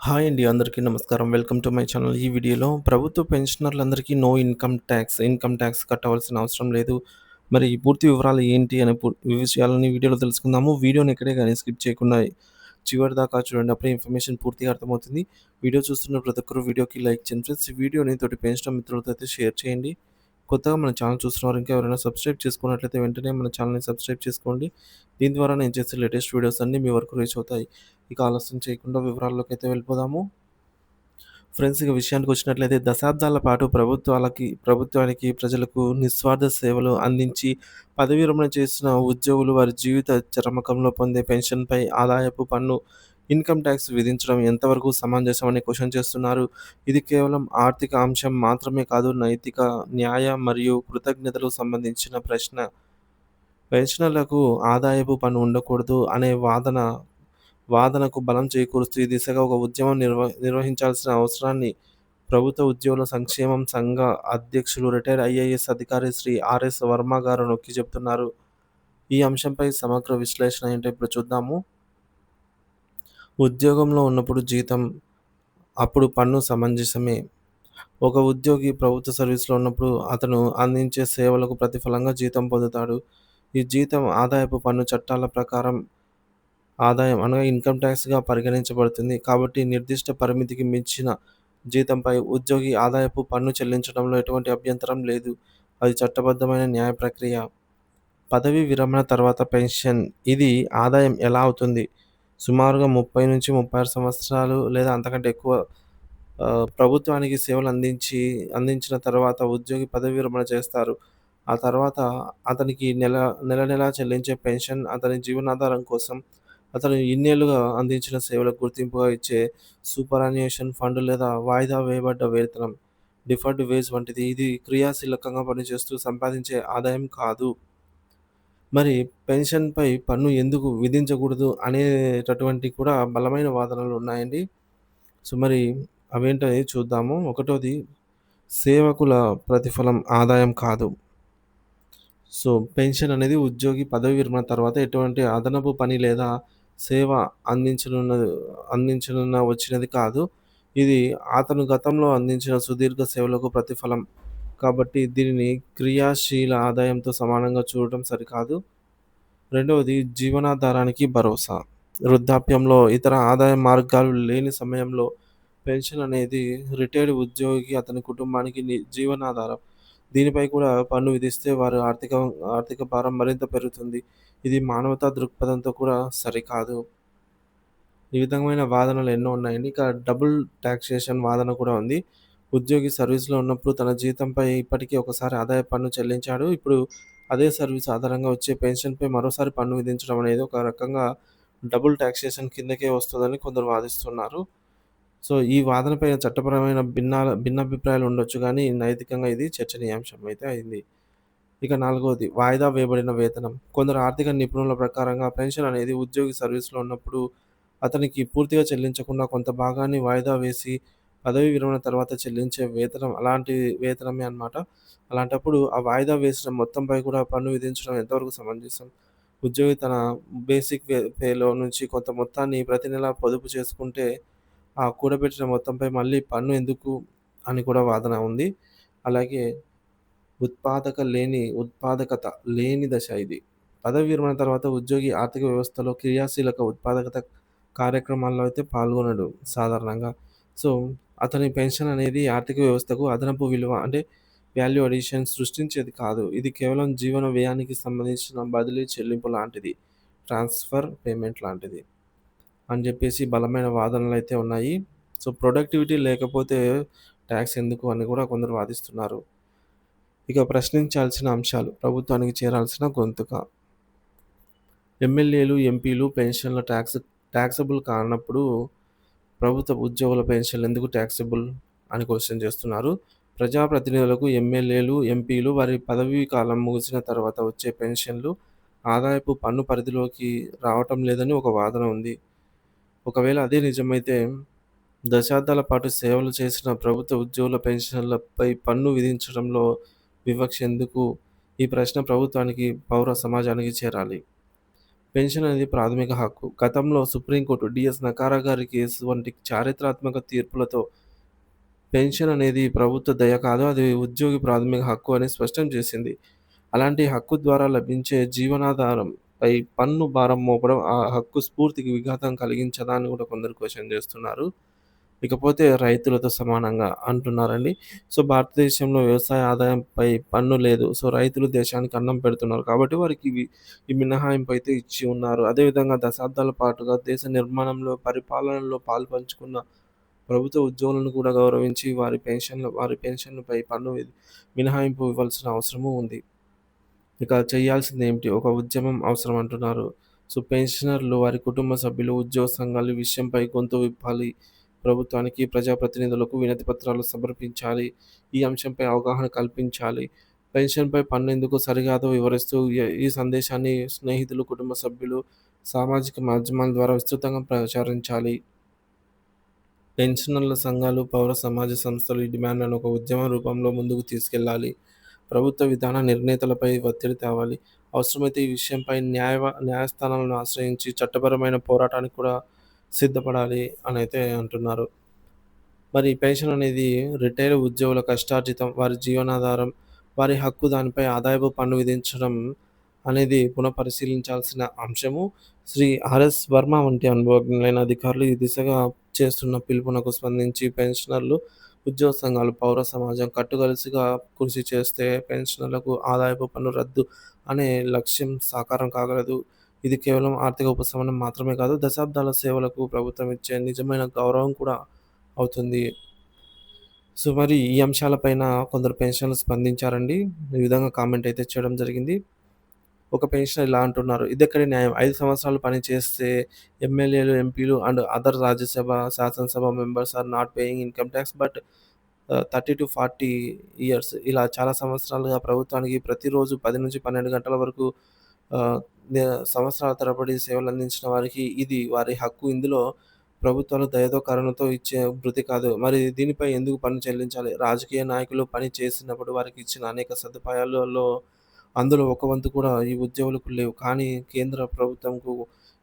Hi అండి. అందరికీ నమస్కారం. Welcome to my channel. ఈ వీడియోలో ప్రభుత్వ పెన్షనర్లందరికీ no income tax income tax కట్టవలసిన అవసరం లేదు. మరి ఈ పూర్తి వివరాలు ఏంటి అనే విషయాలని వీడియోలో తెలుసుకుందాము. వీడియోని ఎక్కడే కానీ స్కిప్ చేయకుండా చివరి దాకా చూడండి. అప్పుడే ఇన్ఫర్మేషన్ పూర్తిగా అర్థమవుతుంది. వీడియో చూస్తున్న ప్రతి ఒక్కరు వీడియోకి లైక్ చేయండి ఫ్రెండ్స్. ఈ వీడియోని తోటి పెన్షనర్ మిత్రులతో అయితే షేర్ చేయండి. కొత్తగా మన ఛానల్ చూస్తున్నవారు ఇంకా ఎవరైనా సబ్స్క్రైబ్ చేసుకున్నట్లయితే వెంటనే మన ఛానల్‌ని సబ్స్క్రైబ్ చేసుకోండి. దీని ద్వారా నేను చేసే లేటెస్ట్ వీడియోస్ అన్నీ మీ వరకు రీచ్ అవుతాయి. ఇక ఆలస్యం చేయకుండా వివరాల్లోకి అయితే వెళ్ళిపోదాము. ఫ్రెండ్స్ ఇక విషయానికొచ్చినట్లయితే దశాబ్దాల పాటు ప్రభుత్వాలకి ప్రభుత్వానికి, ప్రజలకు నిస్వార్థ సేవలు అందించి పదవీ విరమణ చేసిన ఉద్యోగులు వారి జీవిత చరమకంలో పొందే పెన్షన్‌పై ఆదాయపు పన్ను, ఇన్‌కమ్ ట్యాక్స్ విధించడం ఎంతవరకు సమంజసం అని చేస్తున్నారు. ఇది కేవలం ఆర్థిక అంశం మాత్రమే కాదు నైతిక, న్యాయ మరియు కృతజ్ఞతలకు సంబంధించిన ప్రశ్న. పెన్షనర్లకు ఆదాయపు పన్ను ఉండకూడదు అనే వాదన వాదనకు బలం చేకూరుస్తూ ఈ దిశగా ఒక ఉద్యమం నిర్వ నిర్వహించాల్సిన అవసరాన్ని ప్రభుత్వ ఉద్యోగుల సంక్షేమం సంఘ అధ్యక్షులు రిటైర్డ్ ఐఏఎస్ అధికారి శ్రీ ఆర్ఎస్ వర్మ గారు నొక్కి చెప్తున్నారు. ఈ అంశంపై సమగ్ర విశ్లేషణ ఏంటో ఇప్పుడు చూద్దాము. ఉద్యోగంలో ఉన్నప్పుడు జీతం, అప్పుడు పన్ను సమంజసమే. ఒక ఉద్యోగి ప్రభుత్వ సర్వీస్‌లో ఉన్నప్పుడు అతను అందించే సేవలకు ప్రతిఫలంగా జీతం పొందుతాడు. ఈ జీతం ఆదాయపు పన్ను చట్టాల ప్రకారం ఆదాయం అనగా ఇన్‌కమ్ టాక్స్‌గా పరిగణించబడుతుంది. కాబట్టి నిర్దిష్ట పరిమితికి మించిన జీతంపై ఉద్యోగి ఆదాయపు పన్ను చెల్లించడంలో ఎటువంటి అభ్యంతరం లేదు. అది చట్టబద్ధమైన న్యాయ ప్రక్రియ. పదవీ విరమణ తర్వాత పెన్షన్ ఇది ఆదాయం ఎలా అవుతుంది? సుమారుగా 30-36 సంవత్సరాలు లేదా అంతకంటే ఎక్కువ ప్రభుత్వానికి సేవలు అందించి అందించిన తర్వాత ఉద్యోగి పదవీ విరమణ చేస్తారు. ఆ తర్వాత అతనికి నెల నెల నెలా చెల్లించే పెన్షన్ అతని జీవనాధారం కోసం అతను ఇన్నేళ్ళుగా అందించిన సేవలకు గుర్తింపుగా ఇచ్చే సూపరాన్యుయేషన్ ఫండ్ లేదా వాయిదా వేయబడ్డ వేతనం డిఫర్డ్ వేజ్ వంటిది. ఇది క్రియాశీలకంగా పనిచేస్తూ సంపాదించే ఆదాయం కాదు. మరి పెన్షన్‌పై పన్ను ఎందుకు విధించకూడదు అనేటటువంటి కూడా బలమైన వాదనలు ఉన్నాయండి. సో, మరి అవేంటో చూద్దాము. ఒకటోది సేవకుల ప్రతిఫలం ఆదాయం కాదు. సో, పెన్షన్ అనేది ఉద్యోగి పదవీ విరమణ తర్వాత ఎటువంటి అదనపు పని లేదా సేవ అందించనున్న అందించనున్న వచ్చినది కాదు. ఇది అతను గతంలో అందించిన సుదీర్ఘ సేవలకు ప్రతిఫలం. కాబట్టి దీనిని క్రియాశీల ఆదాయంతో సమానంగా చూడటం సరికాదు. రెండవది జీవనాధారానికి భరోసా. వృద్ధాప్యంలో ఇతర ఆదాయ మార్గాలు లేని సమయంలో పెన్షన్ అనేది రిటైర్డ్ ఉద్యోగికి, అతని కుటుంబానికి ని జీవనాధారం. దీనిపై కూడా పన్ను విధిస్తే వారి ఆర్థిక ఆర్థిక భారం మరింత పెరుగుతుంది. ఇది మానవతా దృక్పథంతో కూడా సరికాదు. ఈ విధమైన వాదనలు ఎన్నో ఉన్నాయండి. ఇక డబుల్ టాక్సేషన్ వాదన కూడా ఉంది. ఉద్యోగి సర్వీస్‌లో ఉన్నప్పుడు తన జీతంపై ఇప్పటికీ ఒకసారి ఆదాయ పన్ను చెల్లించాడు. ఇప్పుడు అదే సర్వీస్ ఆధారంగా వచ్చే పెన్షన్‌పై మరోసారి పన్ను విధించడం అనేది ఒక రకంగా డబుల్ ట్యాక్సేషన్ కిందకే వస్తుందని కొందరు వాదిస్తున్నారు. సో, ఈ వాదనపై చట్టపరమైన భిన్నాల భిన్నాభిప్రాయాలు ఉండొచ్చు కానీ నైతికంగా ఇది చర్చనీయాంశం అయితే అయింది. ఇక నాలుగవది వాయిదా వేయబడిన వేతనం. కొందరు ఆర్థిక నిపుణుల ప్రకారంగా పెన్షన్ అనేది ఉద్యోగి సర్వీస్‌లో ఉన్నప్పుడు అతనికి పూర్తిగా చెల్లించకుండా కొంత భాగాన్ని వాయిదా వేసి పదవీ విరమణ తర్వాత చెల్లించే వేతనం అలాంటి వేతనమే అన్నమాట. అలాంటప్పుడు ఆ వాయిదా వేసిన మొత్తంపై కూడా పన్ను విధించడం ఎంతవరకు సమంజసం? ఉద్యోగి తన బేసిక్ పే పేలో నుంచి కొంత మొత్తాన్ని ప్రతి నెలా పొదుపు చేసుకుంటే ఆ కూడబెట్టిన మొత్తంపై మళ్ళీ పన్ను ఎందుకు అని కూడా వాదన ఉంది. అలాగే ఉత్పాదక లేని ఉత్పాదకత లేని దశ ఇది. పదవి విరమణ తర్వాత ఉద్యోగి ఆర్థిక వ్యవస్థలో క్రియాశీలక ఉత్పాదకత కార్యక్రమాల్లో అయితే పాల్గొనడు సాధారణంగా. సో, అతని పెన్షన్ అనేది ఆర్థిక వ్యవస్థకు అదనపు విలువ అంటే వాల్యూ అడిషన్ సృష్టించేది కాదు. ఇది కేవలం జీవన వ్యయానికి సంబంధించిన బదిలీ చెల్లింపు లాంటిది. ట్రాన్స్‌ఫర్ పేమెంట్ లాంటిది. అని చెప్పేసి బలమైన వాదనలు అయితే ఉన్నాయి. సో, ప్రొడక్టివిటీ లేకపోతే ట్యాక్స్ ఎందుకు అని కూడా కొందరు వాదిస్తున్నారు. ఇక ప్రశ్నించాల్సిన అంశాలు. ప్రభుత్వానికి చేరాల్సిన గొంతుక. ఎమ్మెల్యేలు, ఎంపీలు పెన్షన్‌ల ట్యాక్స్ ట్యాక్సబుల్ కానప్పుడు ప్రభుత్వ ఉద్యోగుల పెన్షన్‌లు ఎందుకు ట్యాక్సబుల్ అని క్వశ్చన్ చేస్తున్నారు. ప్రజాప్రతినిధులకు ఎమ్మెల్యేలు, ఎంపీలు వారి పదవీ కాలం ముగిసిన తర్వాత వచ్చే పెన్షన్‌లు ఆదాయపు పన్ను పరిధిలోకి రావటం లేదని ఒక వాదన ఉంది. ఒకవేళ అదే నిజమైతే దశాబ్దాల పాటు సేవలు చేసిన ప్రభుత్వ ఉద్యోగుల పెన్షన్‌లపై పన్ను విధించడంలో వివక్ష ఎందుకు? ఈ ప్రశ్న ప్రభుత్వానికి, పౌర సమాజానికి చేరాలి. పెన్షన్ అనేది ప్రాథమిక హక్కు. గతంలో సుప్రీంకోర్టు డిఎస్ నకారా గారి కేసు వంటి చారిత్రాత్మక తీర్పులతో పెన్షన్ అనేది ప్రభుత్వ దయ కాదు. అది ఉద్యోగి ప్రాథమిక హక్కు అని స్పష్టం చేసింది. అలాంటి హక్కు ద్వారా లభించే జీవనాధారం పై పన్ను భారం మోపడం ఆ హక్కు స్ఫూర్తికి విఘాతం కలిగించదా అని కూడా కొందరు క్వశ్చన్ చేస్తున్నారు. ఇకపోతే రైతులతో సమానంగా అంటున్నారండి. సో, భారతదేశంలో వ్యవసాయ ఆదాయంపై పన్ను లేదు. సో, రైతులు దేశానికి అన్నం పెడుతున్నారు. కాబట్టి వారికి ఈ మినహాయింపు అయితే ఇచ్చి ఉన్నారు. అదేవిధంగా దశాబ్దాల పాటుగా దేశ నిర్మాణంలో, పరిపాలనలో పాల్పంచుకున్న ప్రభుత్వ ఉద్యోగులను కూడా గౌరవించి వారి పెన్షన్‌ల వారి పెన్షన్‌లపై పన్ను మినహాయింపు ఇవ్వాల్సిన అవసరము ఉంది. ఇక చేయాల్సింది ఏమిటి ఒక ఉద్యమం అవసరం అంటున్నారు. సో, పెన్షనర్లు, వారి కుటుంబ సభ్యులు, ఉద్యోగ సంఘాలు విషయంపై గొంతు విప్పాలి. ప్రభుత్వానికి, ప్రజాప్రతినిధులకు వినతి పత్రాలు సమర్పించాలి. ఈ అంశంపై అవగాహన కల్పించాలి. పెన్షన్‌పై పన్ను ఎందుకు సరికాదో వివరిస్తూ ఈ ఈ సందేశాన్ని స్నేహితులు, కుటుంబ సభ్యులు, సామాజిక మాధ్యమాల ద్వారా విస్తృతంగా ప్రచారించాలి. పెన్షనర్ల సంఘాలు, పౌర సమాజ సంస్థలు ఈ డిమాండ్లను ఒక ఉద్యమ రూపంలో ముందుకు తీసుకెళ్ళాలి. ప్రభుత్వ విధాన నిర్ణేతలపై ఒత్తిడి తేవాలి. అవసరమైతే ఈ విషయంపై న్యాయ న్యాయస్థానాలను ఆశ్రయించి చట్టపరమైన పోరాటానికి కూడా సిద్ధపడాలి అని అయితే అంటున్నారు. మరి పెన్షన్ అనేది రిటైర్డ్ ఉద్యోగుల కష్టార్జితం, వారి జీవనాధారం, వారి హక్కు దానిపై ఆదాయపు పన్ను విధించడం అనేది పునఃపరిశీలించాల్సిన అంశము. శ్రీ ఆర్ఎస్ వర్మ వంటి అనుభవజ్ఞులైన అధికారులు ఈ దిశగా చేస్తున్న పిలుపునకు స్పందించి పెన్షనర్లు, ఉద్యోగ సంఘాలు, పౌర సమాజం కట్టుకలిసిగా కృషి చేస్తే పెన్షనర్లకు ఆదాయపు పన్ను రద్దు అనే లక్ష్యం సాకారం కాగలదు. ఇది కేవలం ఆర్థిక ఉపశమనం మాత్రమే కాదు, దశాబ్దాల సేవలకు ప్రభుత్వం ఇచ్చే నిజమైన గౌరవం కూడా అవుతుంది. సో, మరి ఈ అంశాలపైన కొందరు పెన్షన్లు స్పందించారండి. ఈ విధంగా కామెంట్ అయితే చేయడం జరిగింది. ఒక పెన్షనర్ ఇలా అంటున్నారు. ఇదెక్కడి న్యాయం? ఐదు సంవత్సరాలు పని చేస్తే ఎమ్మెల్యేలు, ఎంపీలు అండ్ అదర్ రాజ్యసభ, శాసనసభ members are not paying income tax but thirty two forty years ఇలా చాలా సంవత్సరాలుగా ప్రభుత్వానికి ప్రతిరోజు 10-12 గంటల వరకు సంవత్సరాల తరబడి సేవలు అందించిన వారికి ఇది వారి హక్కు. ఇందులో ప్రభుత్వాలు దయతో, కరుణతో ఇచ్చే భృతి కాదు. మరి దీనిపై ఎందుకు పన్ను చెల్లించాలి? రాజకీయ నాయకులు పని చేసినప్పుడు వారికి ఇచ్చిన అనేక సదుపాయాలలో అందులో ఒక వంతు కూడా ఈ ఉద్యోగులకు లేవు. కానీ కేంద్ర ప్రభుత్వంకు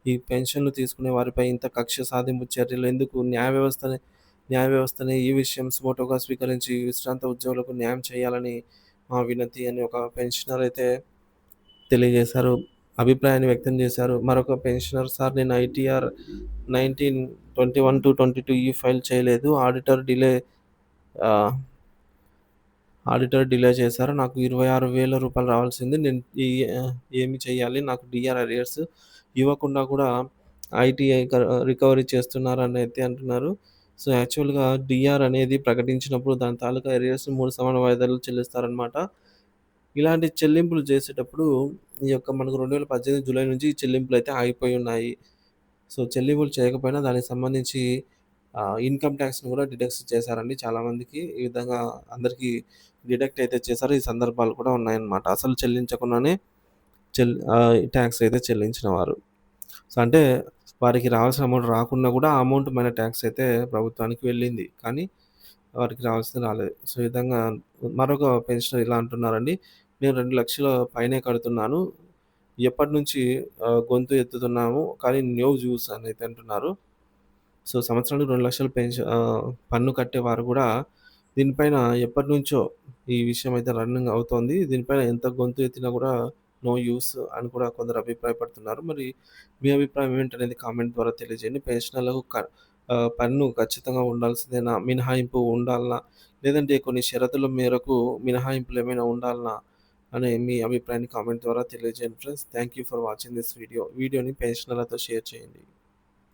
ఈ పెన్షన్‌లు తీసుకునే వారిపై ఇంత కక్ష సాధింపు చర్యలు ఎందుకు? న్యాయ వ్యవస్థని న్యాయ వ్యవస్థని ఈ విషయం సుమోటోగా స్వీకరించి విశ్రాంత ఉద్యోగులకు న్యాయం చేయాలని మా వినతి అని ఒక పెన్షనర్ అయితే తెలియజేశారు. అభిప్రాయాన్ని వ్యక్తం చేశారు. మరొక పెన్షనర్ సార్ నేను ఐటీఆర్ 1921-22 ఈ ఫైల్ చేయలేదు. ఆడిటర్ డిలే ఆడిటర్ డిలే చేశారు. నాకు ఇరవై ఆరు వేల రూపాయలు రావాల్సింది. నేను ఈ ఏమి చేయాలి? నాకు డిఆర్ అరియర్స్ ఇవ్వకుండా కూడా ఐటీఐ రికవరీ చేస్తున్నారు అని అయితే అంటున్నారు. సో, యాక్చువల్‌గా డిఆర్ అనేది ప్రకటించినప్పుడు దాని తాలూకా ఎరియర్స్ మూడు సమాన వాయిదాలు చెల్లిస్తారనమాట. ఇలాంటి చెల్లింపులు చేసేటప్పుడు ఈ యొక్క మనకు 2018 జూలై నుంచి చెల్లింపులు అయితే ఆగిపోయి ఉన్నాయి. సో, చెల్లింపులు చేయకపోయినా దానికి సంబంధించి ఇన్‌కమ్ ట్యాక్స్ని కూడా డిడక్ట్ చేశారండి చాలామందికి. ఈ విధంగా అందరికీ డిడక్ట్ అయితే చేశారు. ఈ సందర్భాలు కూడా ఉన్నాయన్నమాట. అసలు చెల్లించకుండానే చెల్ ట్యాక్స్ టాక్స్ అయితే చెల్లించిన వారు. సో, అంటే వారికి రావాల్సిన అమౌంట్ రాకుండా కూడా ఆ అమౌంట్ మన ట్యాక్స్ అయితే ప్రభుత్వానికి వెళ్ళింది. కానీ వారికి రావాల్సింది రాలేదు. సో, ఈ విధంగా మరొక పెన్షనర్ ఇలా అంటున్నారండి. నేను రెండు లక్షల పైనే కడుతున్నాను. ఎప్పటినుంచి నుంచి గొంతు ఎత్తుతున్నాము. కానీ న్యూ జ్యూస్ అని అయితే అంటున్నారు. సో, సంవత్సరానికి 2,00,000 పెన్ష ఆహ్, పన్ను కట్టేవారు కూడా దీనిపైన ఎప్పటినుంచో ఈ విషయం అయితే రన్నింగ్ అవుతోంది. దీనిపైన ఎంత గొంతు ఎత్తినా కూడా నో యూజ్ అని కూడా కొందరు అభిప్రాయపడుతున్నారు. మరి మీ అభిప్రాయం ఏంటనేది కామెంట్ ద్వారా తెలియజేయండి. పెన్షనర్లకు క ఆహ్, పన్ను ఖచ్చితంగా ఉండాల్సిందేనా? మినహాయింపు ఉండాల్నా? లేదంటే కొన్ని షరతుల మేరకు మినహాయింపులు ఏమైనా ఉండాల్నా? అనే మీ అభిప్రాయాన్ని కామెంట్ ద్వారా తెలియజేయండి friends. Thank you for watching this video. వీడియోని పెన్షనర్లతో షేర్ చేయండి.